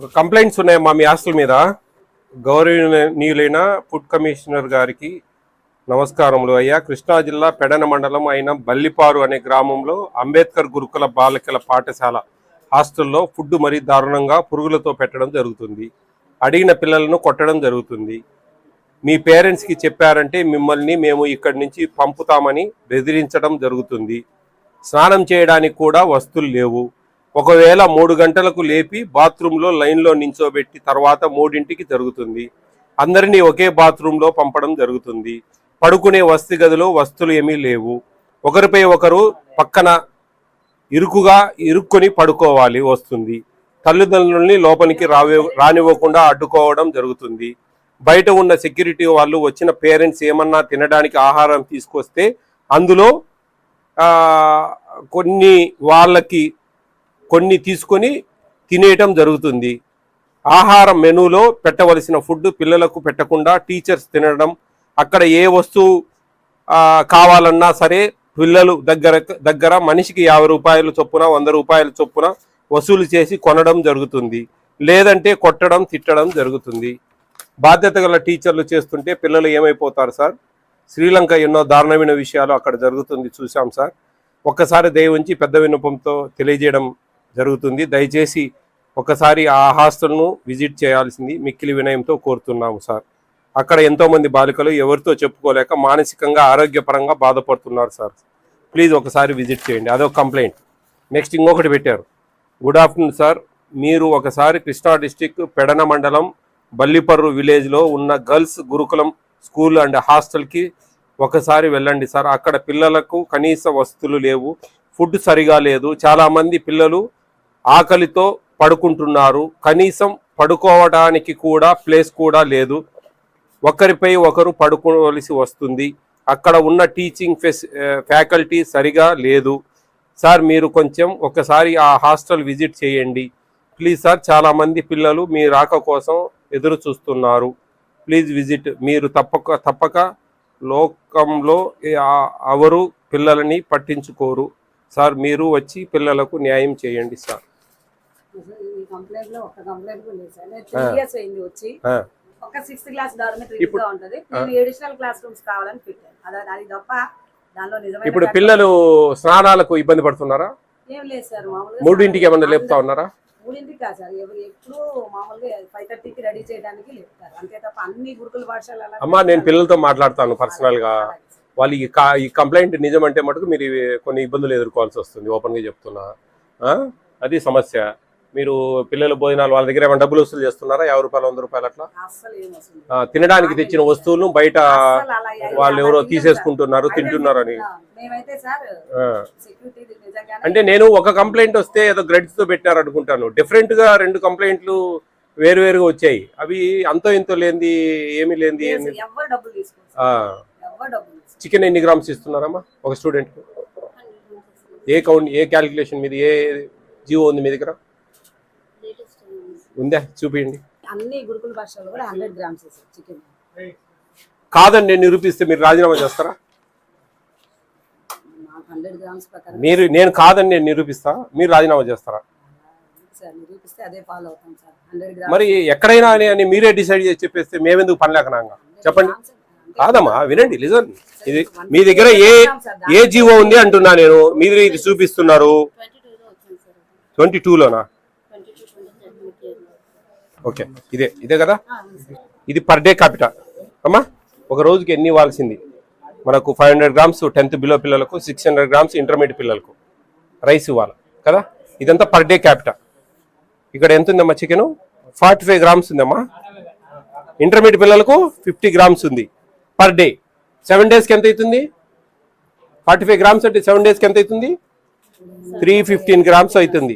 ఒక కంప్లైంట్స్ మా మీ హాస్టల్ మీద. గౌరవనీయులైన ఫుడ్ కమిషనర్ గారికి నమస్కారములు అయ్యా. కృష్ణా జిల్లా పెడన మండలం అయిన బల్లిపారు అనే గ్రామంలో అంబేద్కర్ గురుకుల బాలికల పాఠశాల హాస్టల్లో ఫుడ్ మరీ దారుణంగా పురుగులతో పెట్టడం జరుగుతుంది. అడిగిన పిల్లలను కొట్టడం జరుగుతుంది. మీ పేరెంట్స్కి చెప్పారంటే మిమ్మల్ని మేము ఇక్కడి నుంచి పంపుతామని బెదిరించడం జరుగుతుంది. స్నానం చేయడానికి కూడా వస్తువులు లేవు. ఒకవేళ మూడు గంటలకు లేపి బాత్రూంలో లైన్లో నించోబెట్టి తర్వాత మూడింటికి జరుగుతుంది. అందరినీ ఒకే బాత్రూంలో పంపడం జరుగుతుంది. పడుకునే వస్తి గదిలో వస్తువులు ఏమీ లేవు. ఒకరిపై ఒకరు పక్కన ఇరుకుగా ఇరుక్కొని పడుకోవాలి వస్తుంది. తల్లిదండ్రుల్ని లోపలికి రావే రానివ్వకుండా అడ్డుకోవడం జరుగుతుంది. బయట ఉన్న సెక్యూరిటీ వాళ్ళు వచ్చిన పేరెంట్స్ ఏమన్నా తినడానికి ఆహారం తీసుకొస్తే అందులో కొన్ని వాళ్ళకి కొన్ని తీసుకొని తినేయటం జరుగుతుంది. ఆహారం మెనూలో పెట్టవలసిన ఫుడ్ పిల్లలకు పెట్టకుండా టీచర్స్ తినడం అక్కడ ఏ వస్తువు కావాలన్నా సరే పిల్లలు దగ్గర దగ్గర మనిషికి యాభై రూపాయలు చొప్పున వంద రూపాయల చొప్పున వసూలు చేసి కొనడం జరుగుతుంది. లేదంటే కొట్టడం తిట్టడం జరుగుతుంది. బాధ్యత గల టీచర్లు చేస్తుంటే పిల్లలు ఏమైపోతారు సార్? శ్రీలంక ఎన్నో దారుణమైన విషయాలు అక్కడ జరుగుతుంది చూసాం సార్. ఒక్కసారి దయవుంచి పెద్ద వినపంతో తెలియజేయడం జరుగుతుంది. దయచేసి ఒకసారి ఆ హాస్టల్ను విజిట్ చేయాల్సింది మిక్కిలి వినయంతో కోరుతున్నాము సార్. అక్కడ ఎంతోమంది బాలికలు ఎవరితో చెప్పుకోలేక మానసికంగా ఆరోగ్యపరంగా బాధపడుతున్నారు సార్. ప్లీజ్ ఒకసారి విజిట్ చేయండి. అదొక కంప్లైంట్. నెక్స్ట్ ఇంకొకటి పెట్టారు. Good afternoon sir. మీరు ఒకసారి కృష్ణా డిస్టిక్ పెడన మండలం బల్లిపర్రు విలేజ్లో ఉన్న గర్ల్స్ గురుకులం స్కూల్ అండ్ హాస్టల్కి ఒకసారి వెళ్ళండి సార్. అక్కడ పిల్లలకు కనీస వస్తువులు లేవు. ఫుడ్ సరిగా లేదు. చాలామంది పిల్లలు ఆకలితో పడుకుంటున్నారు. కనీసం పడుకోవడానికి కూడా ప్లేస్ కూడా లేదు. ఒకరిపై ఒకరు పడుకోవలసి వస్తుంది. అక్కడ ఉన్న టీచింగ్ ఫెస్ ఫ్యాకల్టీ సరిగా లేదు. సార్ మీరు కొంచెం ఒకసారి ఆ హాస్టల్ విజిట్ చేయండి. ప్లీజ్ సార్ చాలామంది పిల్లలు మీ రాక కోసం ఎదురు చూస్తున్నారు. Please visit. మీరు తప్పక తప్పక లోకంలో ఎవరు పిల్లలని పట్టించుకోరు. సార్ మీరు వచ్చి పిల్లలకు న్యాయం చేయండి సార్. ఈ కంప్లైంట్లో ఒక కంప్లైంట్ కూడా లేదు సార్. నేను త్రీ ఇయర్స్ అయింది వచ్చి. ఒక సిక్స్త్ క్లాస్ డార్మెటరీ గా ఉంటది. నేను అడిషనల్ క్లాస్ రూమ్స్ కావాలని పెట్టాను. అదే అది తప్ప దానిలో నిజమైన ఇప్పుడు పిల్లలు స్నానాలకు ఇబ్బంది పడుతున్నారా? ఏం లేదు సార్ మామూలుగా మూడింటికి ఏమన్నా లేపుతా ఉన్నారా? మూడింటికి కాదు సార్. ఎవరు ఎప్పుడు మామూలుగా ఫైవ్ థర్టీకి రెడీ చేయడానికి లేపుతారు. అంతే తప్ప అన్ని గురుకుల పాఠశాల అమ్మా నేను పిల్లలతో మాట్లాడతాను పర్సనల్గా వాళ్ళు ఈ కా- ఈ కంప్లైంట్ నిజం అంటే మటుకు మీరు కొన్ని ఇబ్బందులు ఎదుర్కోవాల్సి వస్తుంది. ఓపెన్గా చెప్తున్నా? అది సమస్య. మీరు పిల్లల భోజనాలు వాళ్ళ దగ్గర ఏమైనా డబ్బులు వసూలు చేస్తున్నారా? యాభై రూపాయలు వంద రూపాయలు అట్లా? తినడానికి తెచ్చిన వస్తువులు బయట వాళ్ళు ఎవరో తీసేసుకుంటున్నారు తింటున్నారని. అంటే నేను ఒక కంప్లైంట్ వస్తే ఏదో గ్రెడ్స్తో పెట్టారు అనుకుంటాను. డిఫరెంట్గా రెండు కంప్లైంట్లు వేరు వేరుగా వచ్చాయి. అవి అంతో ఇంతో లేనిది ఏమీ లేనిది ఏమి చికెన్ ఎన్ని గ్రామ్స్ ఇస్తున్నారమ్మా ఒక స్టూడెంట్ ఏ కౌంట్ ఏ క్యాలిక్యులేషన్ మీది ఏ జీవో ఉంది మీ దగ్గర? ఉందా? చూపించండి అన్ని గురుకుల భాషలు కూడా హండ్రెడ్ గ్రామ్స్ చికెన్ కాదని నేను నిరూపిస్తే మీరు రాజీనామా చేస్తారా? నాకు హండ్రెడ్ గ్రామ్స్ ప్రకారం మీరు నేను కాదని నేను నిరూపిస్తా మీరు రాజీనామా చేస్తారా? సార్ నిరూపిస్తే అదే ఫాలో అవుతాం సార్. హండ్రెడ్ గ్రామ్స్ మరి ఎక్కడైనా అని అని మీరే డిసైడ్ చేసి చెప్పేస్తే మేమెందుకు పని లేకనాగా? చెప్పండి. కాదమ్మా వినండి లిజన్ ఇది మీ దగ్గర ఏ ఏ జీవో ఉంది అంటున్నా నేను. మీరు ఇది చూపిస్తున్నారు. ట్వంటీ టూలోనా ఓకే. ఇదే ఇదే కదా? ఇది పర్ డే కాపిటా అమ్మా ఒక రోజుకి ఎన్ని ఇవ్వాల్సింది? మనకు five hundred grams tenth below పిల్లలకు సిక్స్ హండ్రెడ్ గ్రామ్స్ ఇంటర్మీడియట్ పిల్లలకు. రైస్ ఇవ్వాలి కదా? ఇదంతా పర్ డే క్యాపిటా ఇక్కడ ఎంత ఉందమ్మా చికెన్ ఫార్టీ ఫైవ్ గ్రామ్స్ ఉందమ్మా. ఇంటర్మీడియట్ పిల్లలకు ఫిఫ్టీ గ్రామ్స్ ఉంది పర్ డే సెవెన్ డేస్కి ఎంత అవుతుంది? ఫార్టీ ఫైవ్ గ్రామ్స్ అంటే సెవెన్ డేస్కి ఎంత అవుతుంది? త్రీ ఫిఫ్టీన్ గ్రామ్స్ అవుతుంది.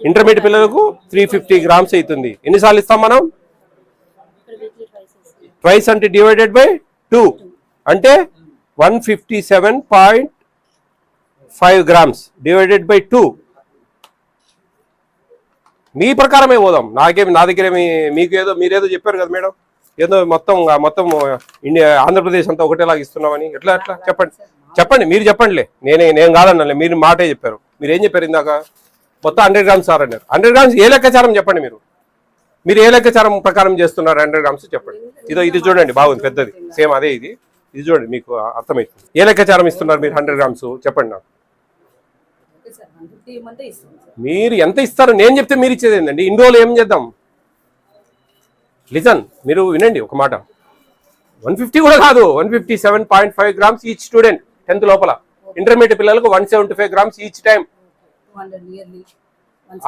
ఇంటర్మీడియట్ పిల్లలకు త్రీ ఫిఫ్టీ గ్రామ్స్ అవుతుంది. ఎన్నిసార్లు ఇస్తాం మనం? ట్వైస్ అంటే డివైడెడ్ బై టూ అంటే one fifty seven point five grams divided by two మీ ప్రకారమే పోదాం. నాకేమి నా దగ్గర మీకు ఏదో మీరేదో చెప్పారు కదా మేడం? ఏదో మొత్తం మొత్తం ఇండియా ఆంధ్రప్రదేశ్ అంతా ఒకటేలాగా ఇస్తున్నామని. ఎట్లా ఎట్లా? చెప్పండి. చెప్పండి మీరు చెప్పండిలే. నేనే నేను కాదన్నలే మీరు మాటే చెప్పారు. మీరు ఏం చెప్పారు ఇందాక? మొత్తం హండ్రెడ్ గ్రామ్స్ సార్ అన్నారు. హండ్రెడ్ గ్రామ్స్ ఏ లెక్కచారం చెప్పండి మీరు? మీరు ఏ లెక్కచారం ప్రకారం చేస్తున్నారు హండ్రెడ్ గ్రామ్స్ చెప్పండి. ఇదో ఇది చూడండి బాగుంది పెద్దది సేమ్ అదే ఇది. ఇది చూడండి మీకు అర్థమవుతుంది ఏ లెక్కచారం ఇస్తున్నారు మీరు హండ్రెడ్ గ్రామ్స్? చెప్పండి నాకు. మీరు ఎంత ఇస్తారో? నేను చెప్తే మీరు ఇచ్చేది ఏంటండి ఇన్ని రోజులు ఏం చేద్దాం? లిజన్ మీరు వినండి ఒక మాట. వన్ ఫిఫ్టీ కూడా కాదు one fifty seven point five grams each student tenth లోపల. ఇంటర్మీడియట్ పిల్లలకు one seventy five grams each time.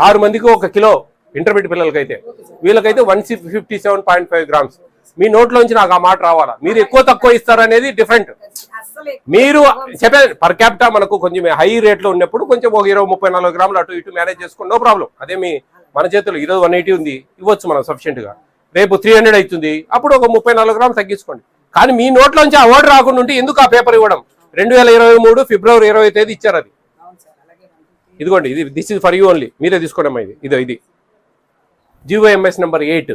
ఆరు మందికి ఒక కిలో ఇంటర్మీడియట్ పిల్లలకైతే. వీళ్ళకైతే one fifty seven point five grams మీ నోట్లోంచి నాకు ఆ మాట రావాలా? మీరు ఎక్కువ తక్కువ ఇస్తారనేది డిఫరెంట్ మీరు చెప్పే పర్ క్యాపిటా మనకు కొంచెం హై రేట్లో ఉన్నప్పుడు కొంచెం ఒక ఇరవై ముప్పై నాలుగు గ్రాములు అటు ఇటు మేనేజ్ చేసుకోండి నో ప్రాబ్లం అదే మీ మన చేతులు ఈరోజు వన్ ఎయిటీ ఉంది ఇవ్వచ్చు మనం sufficient గా. రేపు త్రీ హండ్రెడ్ అవుతుంది అప్పుడు ఒక ముప్పై నాలుగు గ్రాములు తగ్గించుకోండి. కానీ మీ నోట్లోంచి ఆ వర్డ్ రాకుండా ఉంటే ఎందుకు ఆ పేపర్ ఇవ్వడం? రెండు వేల ఇరవై మూడు ఫిబ్రవరి ఇరవై తేదీ ఇచ్చారు అది అవును సార్ అలాగే వన్ ఫిఫ్టీ ఇదిగోండి ఇది this is for you only మీరే అమ్మా ఇది. ఇదో ఇది. జిఓఎంఎస్ నెంబర్ ఎయిట్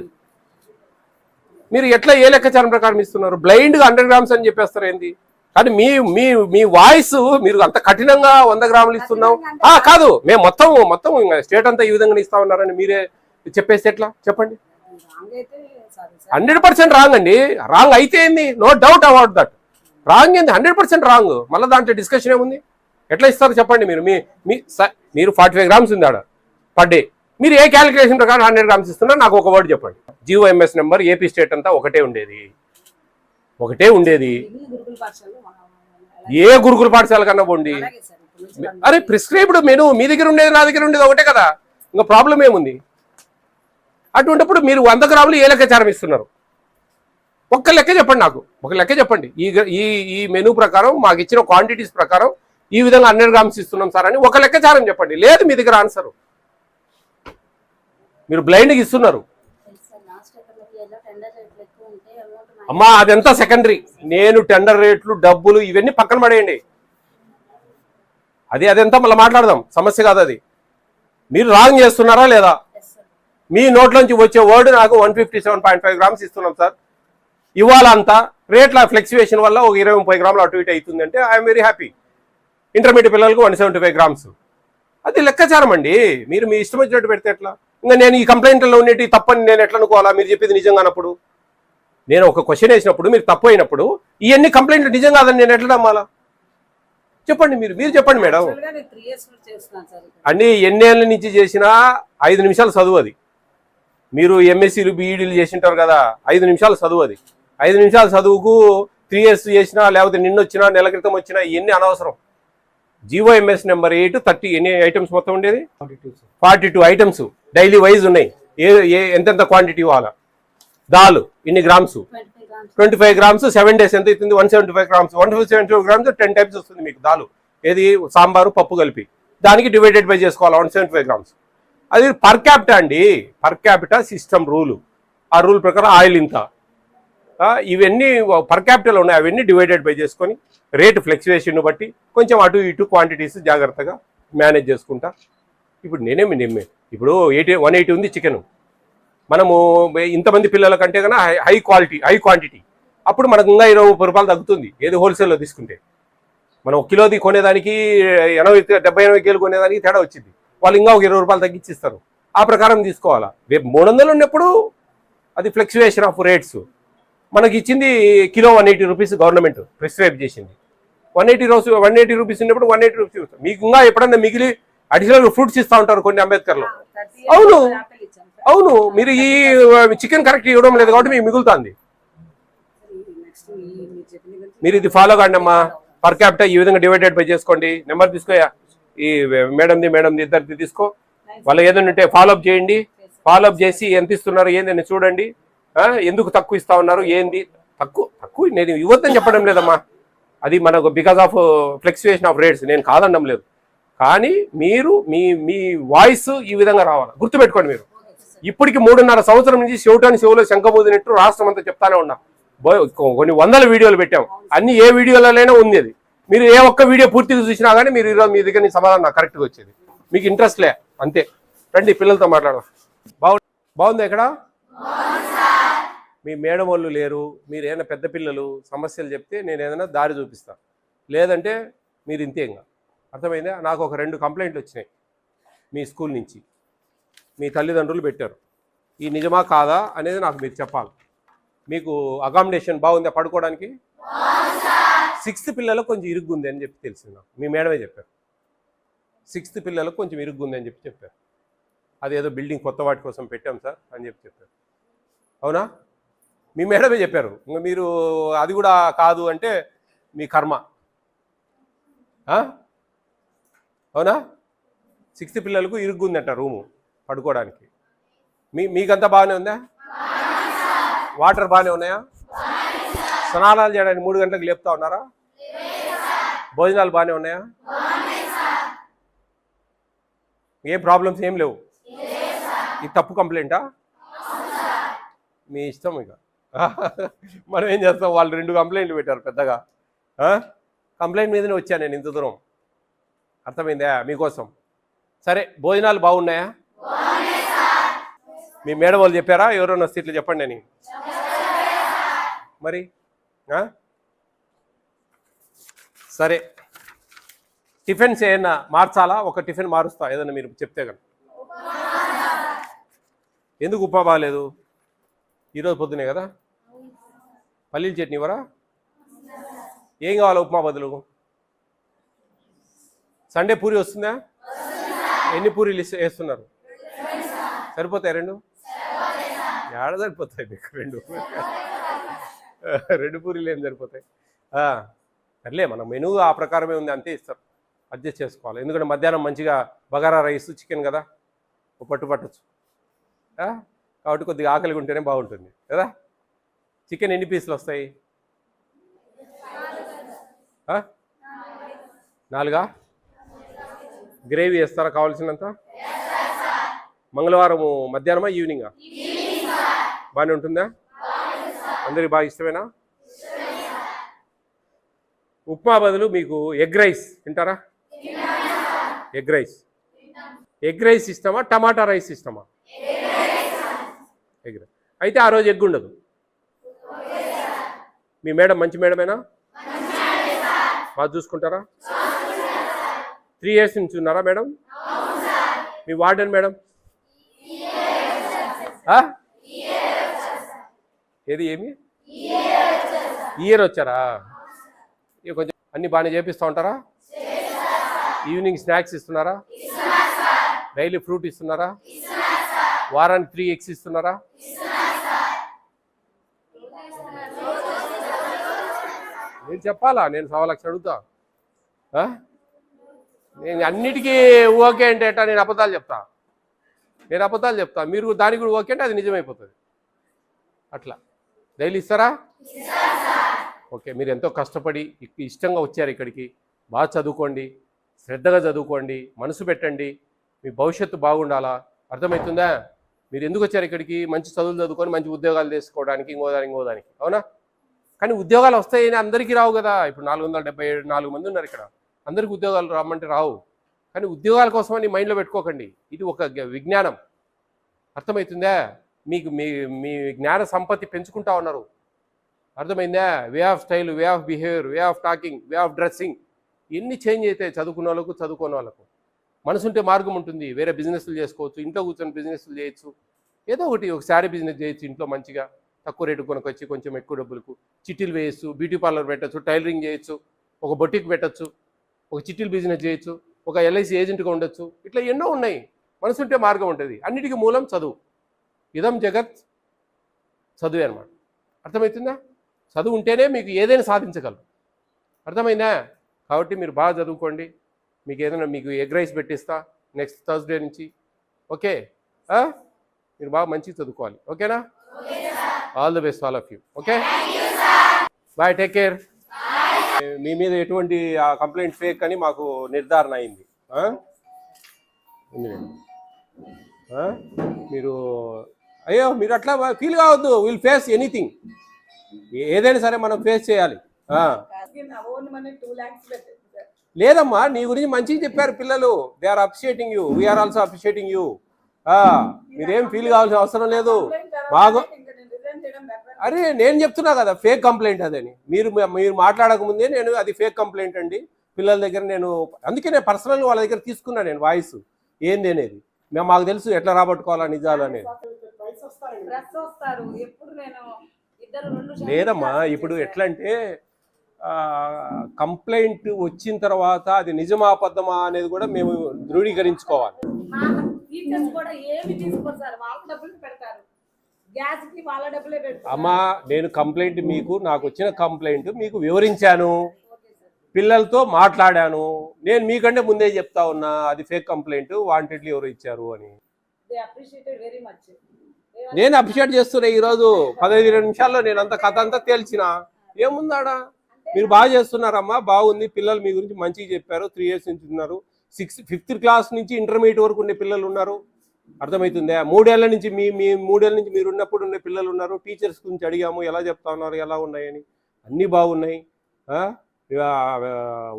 మీరు ఎట్లా ఏ లెక్కచారం ప్రకారం ఇస్తున్నారు? బ్లైండ్గా హండ్రెడ్ గ్రామ్స్ అని చెప్పేస్తారు ఏంది? కానీ మీ మీ మీ వాయిస్ మీరు అంత కఠినంగా వంద గ్రాములు ఇస్తున్నాం ఆ, కాదు. మేము మొత్తం మొత్తం స్టేట్ అంతా ఈ విధంగా ఇస్తా ఉన్నారని మీరే చెప్పేస్తే ఎట్లా? చెప్పండి. హండ్రెడ్ పర్సెంట్ రాంగ్ అండి. రాంగ్ అయితే ఏంది? No doubt about that wrong ఏంది? హండ్రెడ్ పర్సెంట్ రాంగ్ మళ్ళీ దాంట్లో డిస్కషన్ ఏముంది? ఎట్లా ఇస్తారు చెప్పండి మీరు? మీ మీ స- మీరు ఫార్టీ ఫైవ్ గ్రామ్స్ ఉంది ఆడ పర్ డే మీరు ఏ క్యాలిక్యులేషన్ ప్రకారం హండ్రెడ్ గ్రామ్స్ ఇస్తున్నారు? నాకు ఒక వర్డ్ చెప్పండి. GO MS number AP state అంతా ఒకటే ఉండేది. ఒకటే ఉండేది. ఏ గురుకుల పాఠశాల కన్నా పోండి? అరే ప్రిస్క్రైబ్డ్ మెను మీ దగ్గర ఉండేది నా దగ్గర ఉండేది ఒకటే కదా. ఇంకా ప్రాబ్లం ఏముంది? అటువంటిప్పుడు మీరు వంద గ్రాములు ఏ లెక్కచారం ఇస్తున్నారు? ఒక్క లెక్క చెప్పండి నాకు. ఒక లెక్క చెప్పండి. ఈ ఈ ఈ మెనూ ప్రకారం మాకు ఇచ్చిన క్వాంటిటీస్ ప్రకారం ఈ విధంగా హండ్రెడ్ గ్రామ్స్ ఇస్తున్నాం సార్ అని ఒక లెక్కచారం చెప్పండి. లేదు మీ దగ్గర ఆన్సర్ మీరు బ్లైండ్గా ఇస్తున్నారు. అమ్మా అదంతా సెకండరీ నేను టెండర్ రేట్లు డబ్బులు ఇవన్నీ పక్కన పడేయండి. అది అదంతా మళ్ళీ మాట్లాడదాం. సమస్య కాదు అది. మీరు రాంగ్ చేస్తున్నారా లేదా? మీ నోట్లోంచి వచ్చే వర్డ్ నాకు one fifty seven point five grams ఇస్తున్నాం సార్. ఇవాళ అంతా రేట్ల ఫ్లెక్సివేషన్ వల్ల ఒక ఇరవై ముప్పై గ్రాములు అటు ఇటు అవుతుందంటే ఐఎమ్ వెరీ హ్యాపీ ఇంటర్మీడియట్ పిల్లలకు వన్ సెవెంటీ ఫైవ్ గ్రామ్స్. అది లెక్కాచారం అండి. మీరు మీ ఇష్టం వచ్చినట్టు పెడితే ఎట్లా? ఇంకా నేను ఈ కంప్లైంట్లో ఉండేటి తప్పని నేను ఎట్లా అనుకోవాలా? మీరు చెప్పింది నిజంగా అన్నప్పుడు? నేను ఒక క్వశ్చన్ వేసినప్పుడు మీరు తప్పు అయినప్పుడు ఇవన్నీ కంప్లైంట్లు నిజం కాదని నేను ఎట్లా నమ్మాలా? చెప్పండి మీరు మీరు చెప్పండి మేడం. అన్ని ఎన్నేళ్ళ నుంచి చేసినా ఐదు నిమిషాలు చదువు అది. మీరు ఎంఎస్సీలు బీఈడీలు చేసింటారు కదా ఐదు నిమిషాలు చదువు అది. ఐదు నిమిషాలు చదువుకు త్రీ ఇయర్స్ చేసినా లేకపోతే నిన్న వచ్చినా నెల క్రితం వచ్చినా ఇవన్నీ అనవసరం. GO MS number eight thirty ఎన్ని ఐటమ్స్ మొత్తం ఉండేది? Forty two items. Daily wise ఉన్నాయి. ఏ ఏ ఎంతెంత క్వాంటిటీ ఇవ్వాలా? దాల్ ఇన్ని grams. Twenty five grams seven days ఎంత అవుతుంది? One seventy five grams. One seventy five grams ten times వస్తుంది మీకు దాలు. ఏది? సాంబారు పప్పు కలిపి. దానికి డివైడెడ్ బై చేసుకోవాలి? One seventy five grams. అది పర్ క్యాపిటా అండి. Per capita system rule. ఆ రూల్ ప్రకారం ఆయిల్ ఇంత. ఇవన్నీ పర్ క్యాపిటల్ ఉన్నాయి. అవన్నీ డివైడెడ్ బై చేసుకొని రేట్ ఫ్లెక్చువేషన్ బట్టి కొంచెం అటు ఇటు క్వాంటిటీస్ జాగ్రత్తగా మేనేజ్ చేసుకుంటా. ఇప్పుడు నేనేమి నిమ్మే. ఇప్పుడు ఎయిటీ వన్ ఎయిటీ ఉంది చికెన్ మనము ఇంతమంది పిల్లల కంటే కన్నా high high quality high quantity అప్పుడు మనకు ఇంకా ఇరవై ముప్పై రూపాయలు తగ్గుతుంది. ఏది హోల్సేల్లో తీసుకుంటే. మనం ఒక కిలోది కొనేదానికి ఎనభై డెబ్బై ఎనభై కేలు కొనేదానికి తేడా వచ్చింది. వాళ్ళు ఇంకా ఒక ఇరవై రూపాయలు తగ్గించిస్తారు ఆ ప్రకారం తీసుకోవాలా? రేపు మూడు వందలు ఉన్నప్పుడు అది ఫ్లెక్చువేషన్ ఆఫ్ రేట్స్ మనకి ఇచ్చింది kilo one eighty rupees government prescribe చేసింది. వన్ ఎయిటీ రోజు వన్ ఎయిటీ రూపీస్ ఉన్నప్పుడు వన్ ఎయిటీ రూపీస్ మీకు ఇంకా ఎప్పుడన్నా మిగిలి అడిషనల్ ఫ్రూట్స్ ఇస్తూ ఉంటారు కొన్ని అంబేద్కర్లో. అవును. అవును. మీరు ఈ చికెన్ కరెక్ట్ ఇవ్వడం లేదు కాబట్టి మీకు మిగులుతుంది. మీరు ఇది ఫాలో కాండి అమ్మా. పర్ క్యాపిటా ఈ విధంగా డివైడెడ్ బై చేసుకోండి. నెంబర్ తీసుకోయా? ఈ మేడంది మేడంది ఇద్దరిది తీసుకో. వాళ్ళు ఏదైనా ఉంటే ఫాలో అప్ చేయండి. ఫాలో అప్ చేసి ఎంత ఇస్తున్నారు ఏందని చూడండి. ఎందుకు తక్కువ ఇస్తా ఉన్నారు? ఏంది? తక్కువ తక్కువ నేను ఇవ్వద్దని చెప్పడం లేదమ్మా. అది మనకు because of fluctuation of rates నేను కాదనడం లేదు. కానీ మీరు మీ మీ వాయిస్ ఈ విధంగా రావాలి. గుర్తుపెట్టుకోండి మీరు. ఇప్పటికి మూడున్నర సంవత్సరం నుంచి శివటాన్ని శివులో శంఖబోదినట్టు రాష్ట్రం అంతా చెప్తానే ఉన్నా. కొన్ని వందల వీడియోలు పెట్టాం. అన్ని ఏ వీడియోలైనా ఉంది అది మీరు ఏ ఒక్క వీడియో పూర్తిగా చూసినా కానీ మీరు ఈరోజు మీ దగ్గర సమాధానం నాకు కరెక్ట్గా వచ్చేది. మీకు ఇంట్రెస్ట్ లే. అంతే. రండి పిల్లలతో మాట్లాడదాం. బాగు బాగుంది ఎక్కడ మీ మేడం వాళ్ళు లేరు మీరు ఏదైనా పెద్ద పిల్లలు సమస్యలు చెప్తే నేను ఏదైనా దారి చూపిస్తాను లేదంటే మీరు ఇంతేంగా అర్థమైందా? నాకు ఒక రెండు కంప్లైంట్లు వచ్చినాయి మీ స్కూల్ నుంచి. మీ తల్లిదండ్రులు పెట్టారు. ఈ నిజమా కాదా అనేది నాకు మీరు చెప్పాలి. మీకు అకామిడేషన్ బాగుందా పడుకోవడానికి? సిక్స్త్ పిల్లలకు కొంచెం ఇరుగ్గుంది అని చెప్పి తెలిసింది నాకు. మీ మేడమే చెప్పారు. సిక్స్త్ పిల్లలకు కొంచెం ఇరుగ్గుంది అని చెప్పి చెప్పారు. అదేదో బిల్డింగ్ కొత్త వాటి కోసం పెట్టాం సార్ అని చెప్పి చెప్పారు. అవునా? మీ మేడమే చెప్పారు. ఇంకా మీరు అది కూడా కాదు అంటే మీ కర్మ. అవునా? సిక్స్త్ పిల్లలకు ఇరుగ్గుందంట రూము పడుకోవడానికి. మీ మీకంతా బాగానే ఉందా? వాటర్ బాగానే ఉన్నాయా? స్నానాలు చేయడానికి మూడు గంటలకు లేపుతా ఉన్నారా? భోజనాలు బాగానే ఉన్నాయా? ఏ ప్రాబ్లమ్స్ ఏం లేవు? ఇది తప్పు కంప్లైంటా? మీ ఇష్టం ఇక. మనం ఏం చేస్తాం? వాళ్ళు రెండు కంప్లైంట్లు పెట్టారు పెద్దగా. కంప్లైంట్ మీదనే వచ్చాను నేను ఇంత దూరం? అర్థమైందా మీకోసం? సరే భోజనాలు బాగున్నాయా? మీ మేడం వాళ్ళు చెప్పారా? ఎవరైనా సీట్లు చెప్పండి అని. మరి? సరే. టిఫిన్స్ ఏమన్నా మార్చాలా? ఒక టిఫిన్ మారుస్తా ఏదన్నా మీరు చెప్తే కనుక ఎందుకు ఉప్మా బాగాలేదు? ఈరోజు పొద్దునే కదా? పల్లీల చట్నీ ఇవ్వరా? ఏం కావాలి ఉప్మా బదులు? సండే పూరి వస్తుందా? ఎన్ని పూరీలు ఇస్- వేస్తున్నారు? సరిపోతాయి రెండు? ఏడ సరిపోతాయి మీకు రెండు? రెండు పూరీలు ఏం సరిపోతాయి? సర్లే మన మెనూ ఆ ప్రకారమే ఉంది అంతే ఇస్తారు. అడ్జస్ట్ చేసుకోవాలి. ఎందుకంటే మధ్యాహ్నం మంచిగా బగారా రైస్ చికెన్ కదా? పట్టు పట్టచ్చు. కాబట్టి కొద్దిగా ఆకలిగా ఉంటేనే బాగుంటుంది కదా? చికెన్ ఎన్ని పీసులు వస్తాయి? నాలుగా? గ్రేవీ వేస్తారా కావాల్సినంత? మంగళవారం మధ్యాహ్నమా ఈవినింగా? బాగానే ఉంటుందా? అందరికి బాగా ఇష్టమేనా? ఉప్మా బదులు మీకు ఎగ్ రైస్ తింటారా? Egg rice. ఎగ్ రైస్ ఇష్టమా టమాటా రైస్ ఇష్టమా? Egg rice. అయితే ఆ రోజు ఎగ్ ఉండదు. మీ మేడం మంచి మేడమేనా? బాగా చూసుకుంటారా? త్రీ ఇయర్స్ నుంచి ఉన్నారా మేడం? మీ వార్డెన్ మేడం? ఏది ఏమి? ఇయర్ వచ్చారా? ఇక కొంచెం అన్ని బాగానే చేపిస్తూ ఉంటారా? ఈవినింగ్ స్నాక్స్ ఇస్తున్నారా? డైలీ ఫ్రూట్ ఇస్తున్నారా? వారానికి త్రీ ఎగ్స్ ఇస్తున్నారా? నేను చెప్పాలా? నేను సవా లక్ష అడుగుతా. ఆ? నేను అన్నిటికీ ఓకే అంటే ఎట్టా నేను అబద్ధాలు చెప్తా. నేను అబద్ధాలు చెప్తా. మీరు దానికి కూడా ఓకే అంటే అది నిజమైపోతుంది. అట్లా. డైలీ ఇస్తారా? ఓకే మీరు ఎంతో కష్టపడి ఇష్టంగా వచ్చారు ఇక్కడికి. బాగా చదువుకోండి. శ్రద్ధగా చదువుకోండి. మనసు పెట్టండి. మీ భవిష్యత్తు బాగుండాలా? అర్థమవుతుందా? మీరు ఎందుకు వచ్చారు ఇక్కడికి? మంచి చదువులు చదువుకొని మంచి ఉద్యోగాలు చేసుకోవడానికి ఇంకోదానికి ఇంకోదానికి అవునా? కానీ ఉద్యోగాలు వస్తాయని అందరికీ రావు కదా. ఇప్పుడు నాలుగు వందల డెబ్బై ఏడు నాలుగు మంది ఉన్నారు ఇక్కడ. అందరికి ఉద్యోగాలు రమ్మంటే రావు. కానీ ఉద్యోగాల కోసమని మైండ్లో పెట్టుకోకండి. ఇది ఒక విజ్ఞానం. అర్థమవుతుందా మీకు మీ మీ జ్ఞాన సంపత్తి పెంచుకుంటా ఉన్నారు. అర్థమైందా? Way of style way of behaviour way of talking way of dressing. ఎన్ని చేంజ్ అవుతాయి చదువుకున్న వాళ్ళకు చదువుకోని వాళ్ళకు. మనసుంటే మార్గం ఉంటుంది. వేరే బిజినెస్లు చేసుకోవచ్చు ఇంట్లో కూర్చొని బిజినెస్లు చేయొచ్చు. ఏదో ఒకటి ఒక శారీ బిజినెస్ చేయొచ్చు ఇంట్లో మంచిగా. తక్కువ రేటు కొనకొచ్చి కొంచెం ఎక్కువ డబ్బులకు చిట్టీలు వేయచ్చు బ్యూటీ పార్లర్ పెట్టచ్చు టైలరింగ్ చేయొచ్చు ఒక బొటిక్ పెట్టచ్చు ఒక చిట్టీలు బిజినెస్ చేయొచ్చు ఒక ఎల్ఐసి ఏజెంట్గా ఉండొచ్చు. ఇట్లా ఎన్నో ఉన్నాయి. మనసుంటే మార్గం ఉంటుంది. అన్నిటికీ మూలం చదువు. ఇదం జగత్ చదువే అనమాట అర్థమవుతుందా చదువు ఉంటేనే మీకు ఏదైనా సాధించగలరు. అర్థమైందా? కాబట్టి మీరు బాగా చదువుకోండి. మీకు ఏదైనా మీకు ఎగ్ రైస్ పెట్టిస్తా నెక్స్ట్ థర్స్డే నుంచి. ఓకే? మీరు బాగా మంచిగా చదువుకోవాలి. ఓకేనా? All the best all of you okay bye take care మీ మీద ఎటువంటి కంప్లైంట్ ఫేక్ అని మాకు నిర్ధారణ అయింది. మీరు అయ్యో మీరు అట్లా ఫీల్ కావద్దు. విల్ ఫేస్ ఎనీథింగ్ ఏదైనా సరే మనం ఫేస్ చేయాలి. లేదమ్మా నీ గురించి మంచిగా చెప్పారు పిల్లలు. They are appreciating you we are also appreciating you మీరేం ఫీల్ కావాల్సిన అవసరం లేదు. బాగా ఇంకా నేను రిజైన్ చేయడం బెటర్ అరే నేను చెప్తున్నా కదా ఫేక్ కంప్లైంట్ అదని. మీరు మీరు మాట్లాడక ముందే నేను అది ఫేక్ కంప్లైంట్ అండి. పిల్లల దగ్గర నేను అందుకే నేను పర్సనల్ వాళ్ళ దగ్గర తీసుకున్నా నేను వాయిస్ ఏంది అనేది? మేము మాకు తెలుసు ఎట్లా రాబట్టుకోవాలా నిజాలు అనేది. లేదమ్మా ఇప్పుడు ఎట్లా అంటే కంప్లైంట్ వచ్చిన తర్వాత అది నిజమా అబద్ధమా అనేది కూడా మేము ధృవీకరించుకోవాలి. కూడా ఏమి తీసుకోరు సార్? వాళ్ళు డబ్బులు పెడతారు. అమ్మా నేను కంప్లైంట్ మీకు నాకు వచ్చిన కంప్లైంట్ మీకు వివరించాను. పిల్లలతో మాట్లాడాను. నేను మీకంటే ముందే చెప్తా ఉన్నా అది ఫేక్ కంప్లైంట్ వాంటెడ్లీ ఎవరు ఇచ్చారు అని. నేను అప్రిషియేట్ చేస్తున్నా ఈరోజు. పదహైదు ఇరవై నిమిషాల్లో నేను అంత కథ అంతా తేల్చిన. ఏముందాడా? మీరు బాగా చేస్తున్నారమ్మా బాగుంది. పిల్లలు మీ గురించి మంచిగా చెప్పారు. త్రీ ఇయర్స్ నుంచి ఉన్నారు. సిక్స్త్ ఫిఫ్త్ క్లాస్ నుంచి ఇంటర్మీడియట్ వరకు ఉండే పిల్లలు ఉన్నారు. అర్థమవుతుందా? మూడేళ్ళ నుంచి మీ మీ మూడేళ్ళ నుంచి మీరు ఉన్నప్పుడు ఉండే పిల్లలు ఉన్నారు టీచర్స్ గురించి అడిగాము ఎలా చెప్తా ఉన్నారు ఎలా ఉన్నాయని. అన్నీ బాగున్నాయి.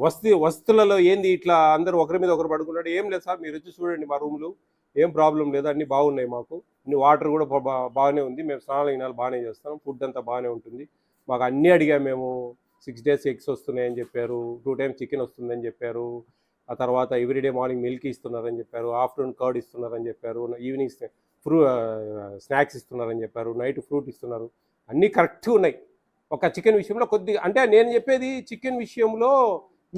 వస్తు వస్తువులలో ఏంది ఇట్లా అందరూ ఒకరి మీద ఒకరు పడుకున్నాడు? ఏం లేదు సార్ మీరు వచ్చి చూడండి మా రూమ్లు. ఏం ప్రాబ్లం లేదు అన్నీ బాగున్నాయి మాకు. వాటర్ కూడా బాగానే ఉంది. మేము స్నానాలు గినాలు బాగానే చేస్తాం ఫుడ్ అంతా బాగానే ఉంటుంది. మాకు అన్నీ అడిగాము మేము. సిక్స్ డేస్ ఎగ్స్ వస్తున్నాయని చెప్పారు. టూ టైమ్స్ చికెన్ వస్తుందని చెప్పారు. ఆ తర్వాత ఎవ్రీడే మార్నింగ్ మిల్క్ ఇస్తున్నారని చెప్పారు ఆఫ్టర్నూన్ కర్డ్ ఇస్తున్నారని చెప్పారు ఈవినింగ్ ఫ్రూ స్నాక్స్ ఇస్తున్నారని చెప్పారు నైట్ ఫ్రూట్ ఇస్తున్నారు. అన్నీ కరెక్ట్గా ఉన్నాయి. ఒక చికెన్ విషయంలో కొద్దిగా అంటే నేను చెప్పేది చికెన్ విషయంలో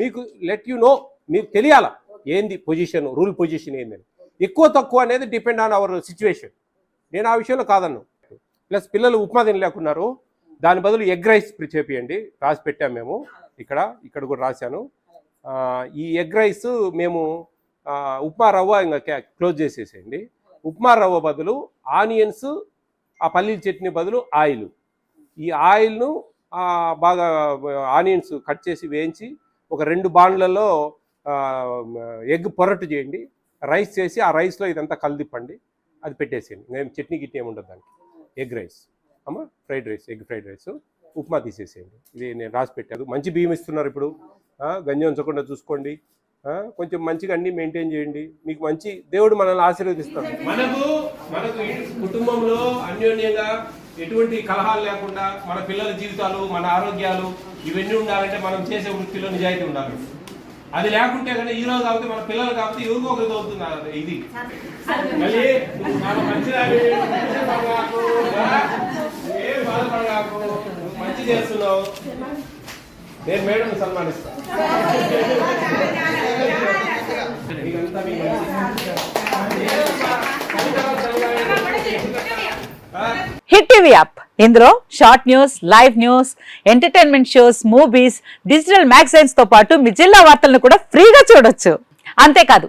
మీకు లెట్ యు నో మీకు తెలియాలా ఏంది పొజిషన్ రూల్ పొజిషన్ ఏందని ఎక్కువ తక్కువ అనేది డిపెండ్ ఆన్ అవర్ సిచ్యువేషన్. నేను ఆ విషయంలో కాదన్ను. ప్లస్ పిల్లలు ఉప్మా తినలేకున్నారు. దాని బదులు ఎగ్ రైస్ చేపియండి రాసి పెట్టాము మేము. ఇక్కడ ఇక్కడ కూడా రాశాను. ఈ ఎగ్ రైస్ మేము ఉప్మా రవ్వ ఇంకా క్లోజ్ చేసేసేయండి. ఉప్మా రవ్వ బదులు ఆనియన్స్ ఆ పల్లీల చట్నీ బదులు ఆయిల్. ఈ ఆయిల్ను బాగా ఆనియన్స్ కట్ చేసి వేయించి ఒక రెండు బాండ్లలో ఎగ్ పొరట్టు చేయండి. రైస్ చేసి ఆ రైస్లో ఇదంతా కలిదిప్పండి. అది పెట్టేసేయండి. నేను చట్నీ గిట్నీ ఏమి ఉండదు దానికి. Egg rice. అమ్మ fried rice egg fried rice. Upma తీసేసేయండి. ఇది నేను రాసి పెట్టాను. మంచి బియ్యం ఇస్తున్నారు ఇప్పుడు. గంజం గంజి ఉంచకుండా చూసుకోండి. కొంచెం మంచిగా అన్ని మెయింటైన్ చేయండి. మీకు మంచి దేవుడు మనల్ని ఆశీర్వదిస్తాడు. మనకు మనకు కుటుంబంలో అన్యోన్యంగా ఎటువంటి కలహాలు లేకుండా మన పిల్లల జీవితాలు మన ఆరోగ్యాలు ఇవన్నీ ఉండాలంటే మనం చేసే వృత్తిలో నిజాయితీ ఉండాలి. అది లేకుంటే కనుక ఈ రోజు కాబట్టి మన పిల్లలు కాబట్టి ఎవరికో ఒకరికి అవుతున్నారు ఇది. మళ్ళీ నువ్వు మంచి చేస్తున్నావు. నేను మేడం సన్మానిస్తాను హిట్ టీవీ యాప్. ఇందులో short news live news entertainment shows movies digital మ్యాగజైన్స్తో పాటు మీ జిల్లా వార్తలను కూడా ఫ్రీగా చూడొచ్చు. అంతేకాదు